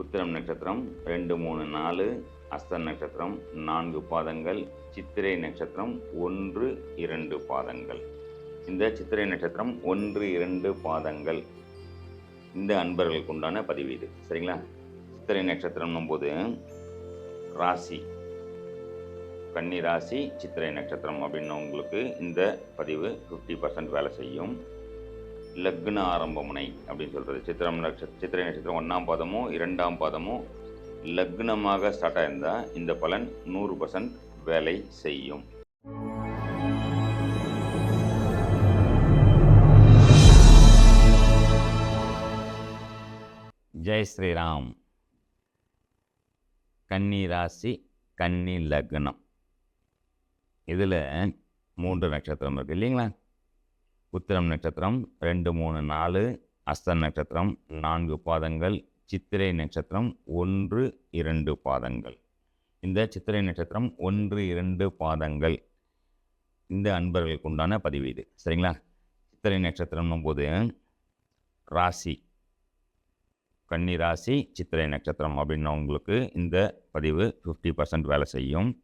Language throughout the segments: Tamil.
உத்திரம் நட்சத்திரம் ரெண்டு மூணு நாலு அஸ்த நட்சத்திரம் நான்கு பாதங்கள் சித்திரை நட்சத்திரம் ஒன்று இரண்டு பாதங்கள். இந்த சித்திரை நட்சத்திரம் ஒன்று இரண்டு பாதங்கள். இந்த அன்பர்களுக்கு உண்டான பதிவு இது. சரிங்களா? சித்திரை நட்சத்திரம்னும் போது ராசி. கன்னி ராசி சித்திரை நட்சத்திரம் அப்படின்னு உங்களுக்கு இந்த பதிவு ஃபிஃப்டி பர்சன்ட் வேலை செய்யும். லக்ன ஆரம்பமுனை அப்படின்னு சொல்கிறது சித்திரம் நட்ச சித்திரை நட்சத்திரம் ஒன்றாம் பாதமும் இரண்டாம் பாதமும் லக்னமாக ஸ்டார்ட் ஆயிருந்தால் இந்த பலன் நூறு பர்சன்ட் வேலை செய்யும். ஜெய் ஸ்ரீராம். கன்னி ராசி கன்னி லக்னம். இதில் மூன்று நட்சத்திரம் இருக்குது இல்லைங்களா? உத்திரம் நட்சத்திரம் ரெண்டு மூணு நாலு அஸ்த நட்சத்திரம் நான்கு பாதங்கள் சித்திரை நட்சத்திரம் ஒன்று இரண்டு பாதங்கள். இந்த சித்திரை நட்சத்திரம் ஒன்று இரண்டு பாதங்கள். இந்த அன்பர்களுக்கு உண்டான பதிவு இது. சரிங்களா? சித்திரை நட்சத்திரம்னும் போது ராசி. கன்னி ராசி சித்திரை நட்சத்திரம் அப்படின்னவங்களுக்கு இந்த பதிவு ஃபிஃப்டி பர்சன்ட் வேலை செய்யும்.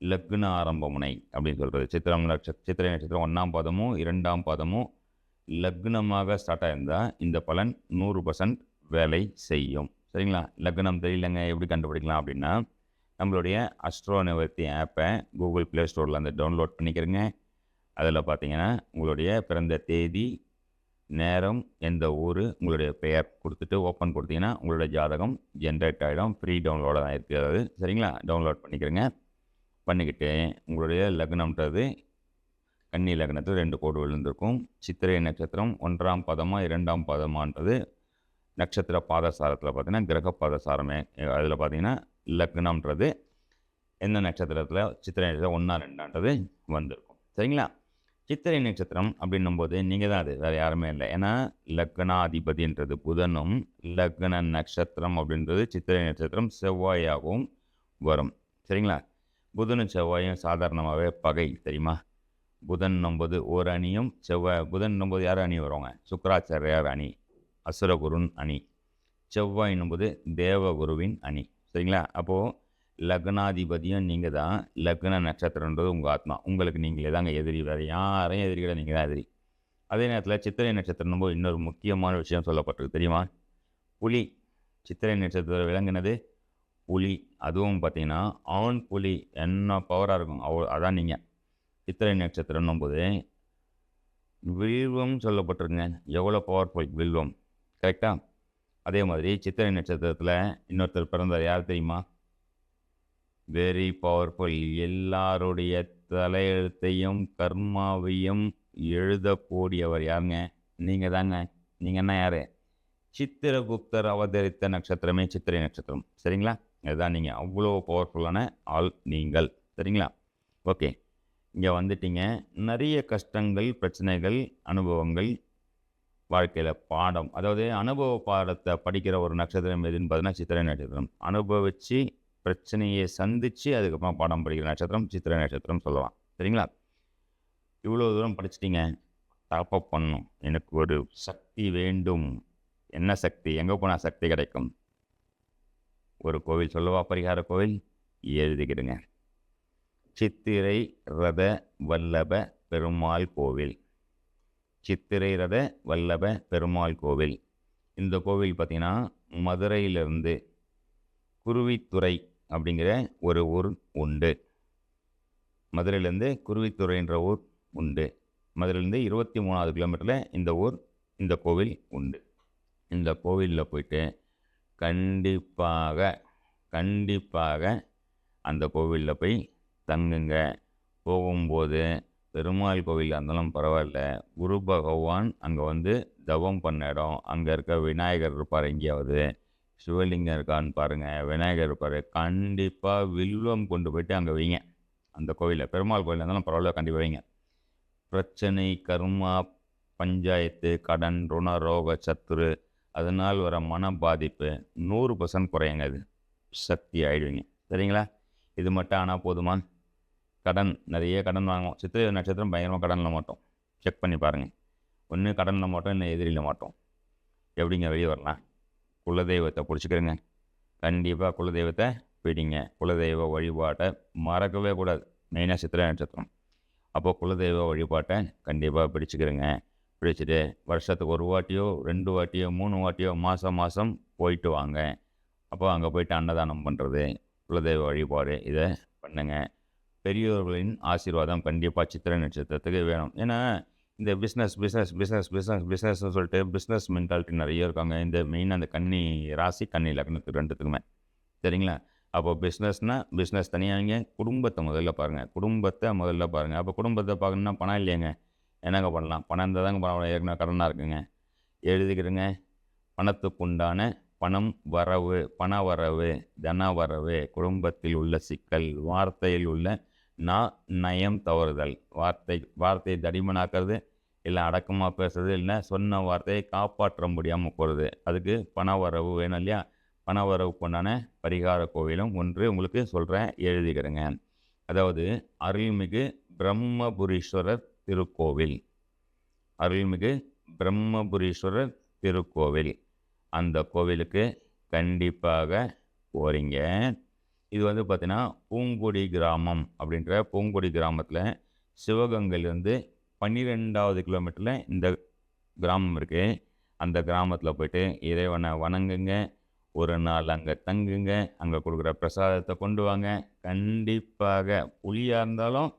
லக்ன ஆரம்ப முனை அப்படின்னு சொல்கிறது சித்திரம் நட்ச சித்திரை நட்சத்திரம் ஒன்றாம் பாதமும் இரண்டாம் பாதமும் லக்னமாக ஸ்டார்ட் ஆயிருந்தால் இந்த பலன் நூறு பர்சன்ட் வேலை செய்யும். சரிங்களா? லக்னம் தெரியலங்க எப்படி கண்டுபிடிக்கலாம் அப்படின்னா நம்மளுடைய அஸ்ட்ரோ நிவர்த்தி ஆப்பை கூகுள் ப்ளே ஸ்டோரில் அந்த டவுன்லோட் பண்ணிக்கிறேங்க. அதில் பார்த்தீங்கன்னா உங்களுடைய பிறந்த தேதி நேரம் எந்த ஊர் உங்களுடைய பெயர் கொடுத்துட்டு ஓப்பன் கொடுத்தீங்கன்னா உங்களுடைய ஜாதகம் ஜென்ரேட் ஆகிடும் ஃப்ரீ டவுன்லோடாக தான் இருக்கிறது சரிங்களா? டவுன்லோட் பண்ணிக்கிறேங்க. பண்ணிக்கிட்டு உங்களுடைய லக்னம்ன்றது கன்னி லக்னத்தில் ரெண்டு கோடு விழுந்திருக்கும் சித்திரை நட்சத்திரம் ஒன்றாம் பதமாக இரண்டாம் பதமான்றது நட்சத்திர பாதசாரத்தில் பார்த்தீங்கன்னா கிரக பாதசாரமே. அதில் பார்த்தீங்கன்னா லக்னம்ன்றது எந்த நட்சத்திரத்தில்? சித்திரை நட்சத்திரம் ஒன்றா ரெண்டான்றது வந்திருக்கும். சரிங்களா? சித்திரை நட்சத்திரம் அப்படின்னும்போது நீங்கள் தான் அது வேறு யாருமே இல்லை. ஏன்னா லக்னாதிபதின்றது புதனும் லக்ன நட்சத்திரம் அப்படின்றது சித்திரை நட்சத்திரம் செவ்வாயாகவும் வரும். சரிங்களா? புதனும் செவ்வாயும் சாதாரணமாகவே பகை தெரியுமா? புதன் நம்பது ஒரு அணியும் செவ்வாய் புதன் நம்பது யார் அணி வருவாங்க? சுக்கராச்சாரியார் அணி அசுரகுருன் அணி செவ்வாய் என்பது தேவகுருவின் அணி சரிங்களா? அப்போது லக்னாதிபதியும் நீங்கள் தான். லக்ன நட்சத்திரன்றது உங்கள் ஆத்மா. உங்களுக்கு நீங்களே தாங்க எதிரி. வேறு யாரையும் எதிரி கிடையாது நீங்கள் தான் எதிரி. அதே நேரத்தில் சித்திரை நட்சத்திரம் போது இன்னொரு முக்கியமான விஷயம் சொல்லப்பட்டிருக்கு. தெரியுமா? புலி சித்திரை நட்சத்திரம் விளங்கினது புலி அதுவும் பார்த்தீங்கன்னா ஆண் புலி என்ன பவராக இருக்கும்? அவ அதான் நீங்கள் சித்திரை நட்சத்திரம்னும் போது வில்வம் சொல்லப்பட்டிருக்குங்க. எவ்வளோ பவர்ஃபுல் வில்வம். கரெக்டாக அதே மாதிரி சித்திரை நட்சத்திரத்தில் இன்னொருத்தர் பிறந்தார். யார் தெரியுமா? வெரி பவர்ஃபுல் எல்லாருடைய தலையெழுத்தையும் கர்மாவையும் எழுதக்கூடியவர் யாருங்க? நீங்கள் தாங்க. நீங்கள் என்ன யார்? சித்திரகுப்தர் அவதரித்த நட்சத்திரமே சித்திரை நட்சத்திரம். சரிங்களா? இதுதான் நீங்கள் அவ்வளோ பவர்ஃபுல்லான ஆள் நீங்கள். சரிங்களா? ஓகே இங்கே வந்துட்டீங்க. நிறைய கஷ்டங்கள் பிரச்சனைகள் அனுபவங்கள் வாழ்க்கையில் பாடம். அதாவது அனுபவ பாடத்தை படிக்கிற ஒரு நட்சத்திரம் எதுன்னு பார்த்தீங்கன்னா சித்திரை நட்சத்திரம். அனுபவித்து பிரச்சனையை சந்தித்து அதுக்கப்புறம் பாடம் படிக்கிற நட்சத்திரம் சித்திரை நட்சத்திரம் சொல்லலாம். சரிங்களா? இவ்வளோ தூரம் படிச்சிட்டிங்க. டாப்அப் பண்ணும் எனக்கு ஒரு சக்தி வேண்டும். என்ன சக்தி? எங்கே போனால் சக்தி கிடைக்கும்? ஒரு கோவில் சொல்லவா பரிகார கோவில்? எழுதிக்கிடுங்க. சித்திரை ரத வல்லப பெருமாள் கோவில். சித்திரை ரத வல்லப பெருமாள் கோவில். இந்த கோவில் பார்த்திங்கன்னா மதுரையிலிருந்து குருவித்துறை அப்படிங்கிற ஒரு ஊர் உண்டு. மதுரையிலேருந்து குருவித்துறைன்ற ஊர் உண்டு. மதுரையிலேருந்து இருபத்தி மூணாவது கிலோமீட்டரில் இந்த ஊர் இந்த கோவில் உண்டு. இந்த கோவிலில் போயிட்டு கண்டிப்பாக கண்டிப்பாக அந்த கோவிலில் போய் தங்குங்க. போகும்போது பெருமாள் கோவிலாக இருந்தாலும் பரவாயில்ல. குரு பகவான் அங்கே வந்து தவம் பண்ண இடம். அங்கே இருக்க விநாயகர் இருப்பார் எங்கேயாவது. சிவலிங்கம் இருக்கான்னு பாருங்கள் விநாயகர் இருப்பார். கண்டிப்பாக வில்வம் கொண்டு போயிட்டு அங்கே வைங்க. அந்த கோவிலில். பெருமாள் கோவில் இருந்தாலும் பரவாயில்ல கண்டிப்பாக வைங்க. பிரச்சனை கர்மா பஞ்சாயத்து கடன் ருண ரோக சத்துரு அதனால் வர மன பாதிப்பு நூறு பர்சன்ட் குறையுங்க அது. சக்தி ஆகிடுவீங்க சரிங்களா? இது மட்டும் ஆனால் போதுமா? கடன் நிறைய கடன் வாங்குவோம். சித்திரை நட்சத்திரம் பயங்கரமாக கடனில் மாட்டோம். செக் பண்ணி பாருங்கள் ஒன்று கடனில் மாட்டோம் இல்லை எதிரியில் மாட்டோம். எப்படிங்க வெளியே வரலாம்? குலதெய்வத்தை பிடிச்சிக்கிறங்க. கண்டிப்பாக குலதெய்வத்தை பிடிங்க குலதெய்வ வழிபாட்டை மறக்கவே கூடாது. மெயினாக சித்திரை நட்சத்திரம். அப்போ குலதெய்வ வழிபாட்டை கண்டிப்பாக பிடிச்சிக்கிறங்க. பிடிச்சிட்டு வருஷத்துக்கு ஒரு வாட்டியோ ரெண்டு வாட்டியோ மூணு வாட்டியோ மாதம் மாதம் போயிட்டு வாங்க. அப்போ அங்கே போயிட்டு அன்னதானம் பண்ணுறது குலதெய்வ வழிபாடு இதை பண்ணுங்க. பெரியோர்களின் ஆசீர்வாதம் கண்டிப்பாக சித்திரை நட்சத்திரத்துக்கு வேணும். ஏன்னா இந்த பிஸ்னஸ் பிஸ்னஸ் பிஸ்னஸ் பிஸ்னஸ் பிஸ்னஸ்னு சொல்லிட்டு பிஸ்னஸ் மென்டாலிட்டி நிறைய இருக்காங்க. இந்த மெயினாக அந்த கன்னி ராசி கன்னி லக்னத்துக்கு ரெண்டுத்துக்குமே. சரிங்களா? அப்போ பிஸ்னஸ்னால் பிஸ்னஸ் தனியாங்க குடும்பத்தை முதல்ல பாருங்கள் குடும்பத்தை முதல்ல பாருங்கள் அப்போ குடும்பத்தை பார்க்கணுன்னா பணம் இல்லையாங்க. என்னங்க பண்ணலாம்? பணம் இருந்தால் தாங்க பணம் ஏற்கனவே கடனாக இருக்குங்க. எழுதிக்கிறேங்க பணத்துக்குண்டான பணம் வரவு பண வரவு தன வரவு குடும்பத்தில் உள்ள சிக்கல் வார்த்தையில் உள்ள நா நயம் தவறுதல். வார்த்தை வார்த்தையை தடிமனாக்கிறது இல்லை அடக்கமாக பேசுறது இல்லை சொன்ன வார்த்தையை காப்பாற்ற முடியாமல் போகிறது அதுக்கு பண வரவு வேணும் இல்லையா? பண வரவுக்குண்டான பரிகார கோவிலும் ஒன்று உங்களுக்கு சொல்கிறேன் எழுதிக்கிறேங்க அதாவது அருள்மிகு பிரம்மபுரீஸ்வரர் திருக்கோவில். அருள்மிகு பிரம்மபுரீஸ்வரர் திருக்கோவில். அந்த கோவிலுக்கு கண்டிப்பாக போகிறீங்க இது வந்து பார்த்தீங்கன்னா பூங்குடி கிராமம் அப்படின்ற பூங்குடி கிராமத்தில் சிவகங்கையிலேருந்து பன்னிரெண்டாவது கிலோமீட்டரில் இந்த கிராமம் இருக்குது அந்த கிராமத்தில் போயிட்டு இறைவனை வணங்குங்க. ஒரு நாள் அங்கே தங்குங்க. அங்கே கொடுக்குற பிரசாதத்தை கொண்டு வாங்க. கண்டிப்பாக புளியாக இருந்தாலும்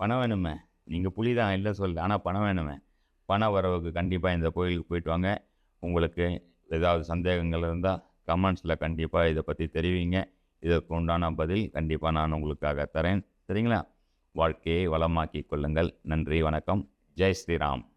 பணம் வேணுமே. நீங்கள் புலி தான் இல்லை சொல்ல. ஆனால் பணம் வேணுமே. பண வரவுக்கு கண்டிப்பாக இந்த கோயிலுக்கு போயிட்டு வாங்க. உங்களுக்கு ஏதாவது சந்தேகங்கள் இருந்தால் கமெண்ட்ஸில் கண்டிப்பாக இதை பற்றி தெரிவிங்க. இதற்கு உண்டான பதில் கண்டிப்பாக நான் உங்களுக்காக தரேன். சரிங்களா? வாழ்க்கையை வளமாக்கி கொள்ளுங்கள். நன்றி வணக்கம். ஜெய் ஸ்ரீராம்.